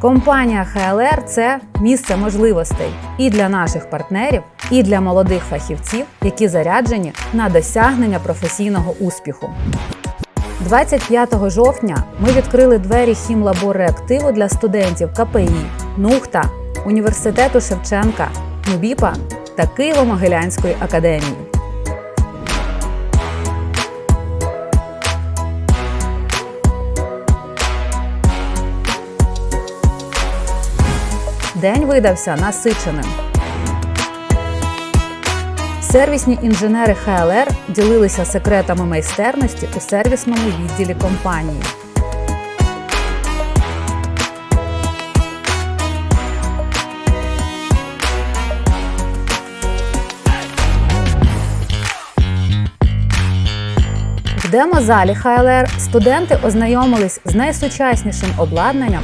Компанія ХЛР це місце можливостей і для наших партнерів, і для молодих фахівців, які заряджені на досягнення професійного успіху. 25 жовтня ми відкрили двері хімлабор реактиву для студентів КПІ, НУХТА, університету Шевченка, НУБІПа та Києво-Могилянської академії. День видався насиченим. Сервісні інженери ХЛР ділилися секретами майстерності у сервісному відділі компанії. В демозалі ХЛР студенти ознайомились з найсучаснішим обладнанням,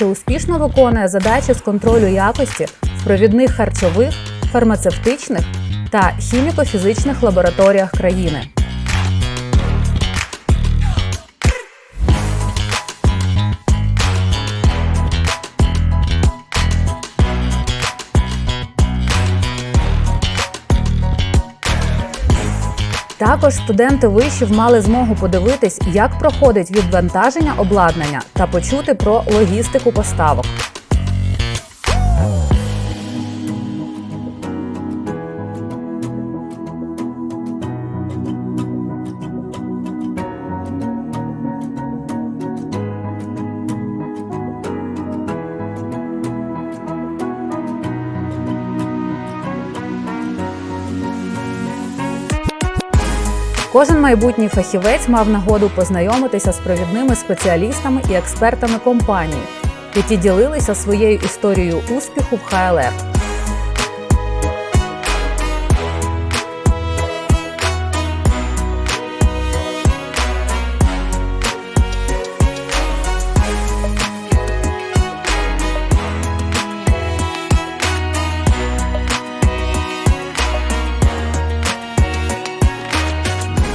що успішно виконує задачі з контролю якості в провідних харчових, фармацевтичних та хіміко-фізичних лабораторіях країни. Також студенти вишів мали змогу подивитись, як проходить відвантаження обладнання та почути про логістику поставок. Кожен майбутній фахівець мав нагоду познайомитися з провідними спеціалістами і експертами компанії, які ділилися своєю історією успіху в ХЛР.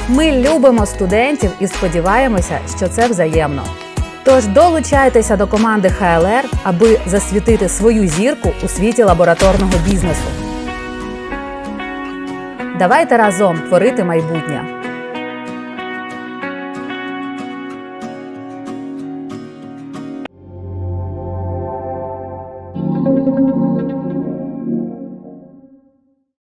Ми любимо студентів і сподіваємося, що це взаємно. Тож долучайтеся до команди ХЛР, аби засвітити свою зірку у світі лабораторного бізнесу. Давайте разом творити майбутнє.